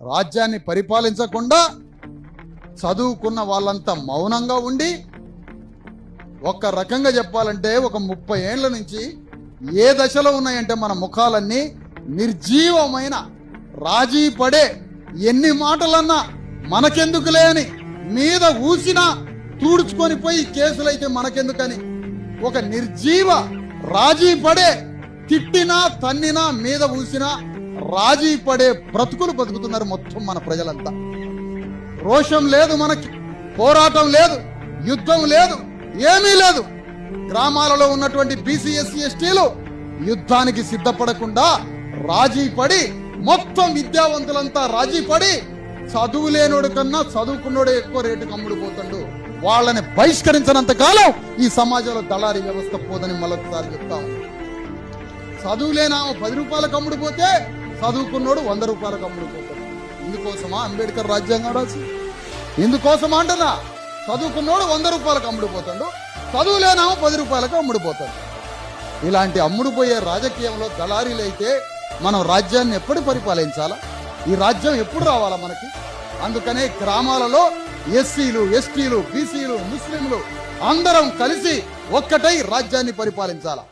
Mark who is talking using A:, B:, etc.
A: రాజ్యాన్ని పరిపాలించకుండా చదువుకున్న వాళ్ళంతా మౌనంగా ఉండి ఒక్క రకంగా చెప్పాలంటే ఒక ముప్పై ఏళ్ళ నుంచి ఏ దశలో ఉన్నాయంటే మన ముఖాలన్నీ నిర్జీవమైన రాజీ పడే ఎన్ని మాటలన్నా మనకెందుకులే అని మీద ఊసినా తుడుచుకొని పోయి కేసులైతే మనకెందుకని ఒక నిర్జీవ రాజీ పడే తిట్టినా తన్నినా మీద ఊసినా రాజీ పడే బ్రతుకులు బతుకుతున్నారు మొత్తం మన ప్రజలంతా. రోషం లేదు మనకి పోరాటం లేదు యుద్ధం లేదు ఏమీ లేదు. గ్రామాలలో ఉన్నటువంటి బీసీ ఎస్సీ ఎస్టీలు యుద్ధానికి సిద్ధపడకుండా రాజీ పడి మొత్తం విద్యావంతులంతా రాజీ పడి చదువు లేనోడు కన్నా చదువుకున్నోడే ఎక్కువ రేటుకి అమ్ముడుపోతాడు వాళ్ళని బహిష్కరించినంత కాలం ఈ సమాజంలో దళారీ వ్యవస్థ పోదని మళ్ళొకసారి చెప్తాము చదువులేనామో పది రూపాయలకు అమ్ముడుపోతే చదువుకున్నాడు వంద రూపాయలకు అమ్ముడుపోతాడు ఇందుకోసమా అంబేద్కర్ రాజ్యాంగం రాసి? ఇందుకోసమా అంటున్నా. చదువుకున్నోడు వంద రూపాయలకు అమ్ముడుపోతాడు చదువు లేనామో పది రూపాయలకు అమ్ముడుపోతాడు ఇలాంటి అమ్ముడుపోయే రాజకీయంలో దళారీలు అయితే మనం రాజ్యాన్ని ఎప్పుడు పరిపాలించాలా? ఈ రాజ్యం ఎప్పుడు రావాలా మనకి? అందుకనే గ్రామాలలో ఎస్సీలు ఎస్టీలు బీసీలు ముస్లింలు అందరం కలిసి ఒక్కటై రాజ్యాన్ని పరిపాలించాలా?